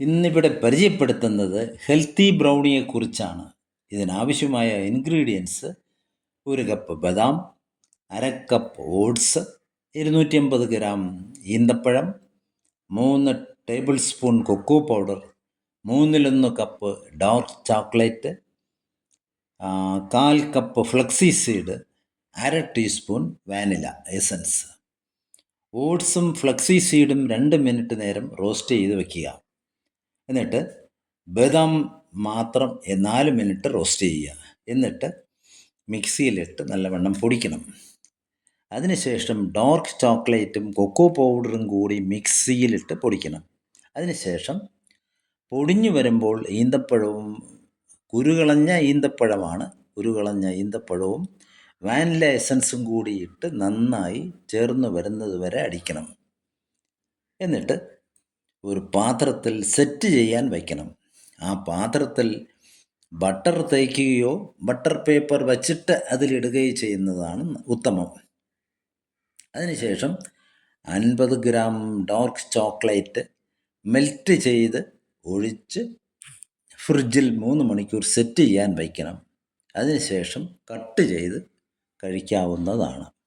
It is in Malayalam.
ഇന്നിവിടെ പരിചയപ്പെടുത്തുന്നത് ഹെൽത്തി ബ്രൗണിയെക്കുറിച്ചാണ്. ഇതിനാവശ്യമായ ഇൻഗ്രീഡിയൻസ് ഒരു കപ്പ് ബദാം അര കപ്പ് ഓട്സ് ഇരുന്നൂറ്റി അമ്പത് ഗ്രാം ഈന്തപ്പഴം മൂന്ന് ടേബിൾ സ്പൂൺ കൊക്കോ പൗഡർ മൂന്നിലൊന്ന് കപ്പ് ഡാർക്ക് ചോക്ലേറ്റ് കാൽ കപ്പ് ഫ്ലക്സി സീഡ് അര ടീസ്പൂൺ വാനില എസൻസ്. ഓട്സും ഫ്ലക്സി സീഡും രണ്ട് മിനിറ്റ് നേരം റോസ്റ്റ് ചെയ്ത് വെക്കുക. എന്നിട്ട് ബദാം മാത്രം നാല് മിനിറ്റ് റോസ്റ്റ് ചെയ്യുക. എന്നിട്ട് മിക്സിയിലിട്ട് നല്ലവണ്ണം പൊടിക്കണം. അതിനുശേഷം ഡാർക്ക് ചോക്ലേറ്റും കൊക്കോ പൗഡറും കൂടി മിക്സിയിലിട്ട് പൊടിക്കണം. അതിനുശേഷം പൊടിഞ്ഞു വരുമ്പോൾ ഈന്തപ്പഴവും കുരുകളഞ്ഞ ഈന്തപ്പഴമാണ് കുരുകളഞ്ഞ ഈന്തപ്പഴവും വാനില എസൻസും കൂടിയിട്ട് നന്നായി ചേർന്ന് വരുന്നത് വരെ അടിക്കണം. എന്നിട്ട് ഒരു പാത്രത്തിൽ സെറ്റ് ചെയ്യാൻ വയ്ക്കണം. ആ പാത്രത്തിൽ ബട്ടർ തേക്കുകയോ ബട്ടർ പേപ്പർ വച്ചിട്ട് അതിലിടുകയോ ചെയ്യുന്നതാണ് ഉത്തമം. അതിനുശേഷം അൻപത് ഗ്രാം ഡാർക്ക് ചോക്ലേറ്റ് മെൽറ്റ് ചെയ്ത് ഒഴിച്ച് ഫ്രിഡ്ജിൽ മൂന്ന് മണിക്കൂർ സെറ്റ് ചെയ്യാൻ വയ്ക്കണം. അതിനുശേഷം കട്ട് ചെയ്ത് കഴിക്കാവുന്നതാണ്.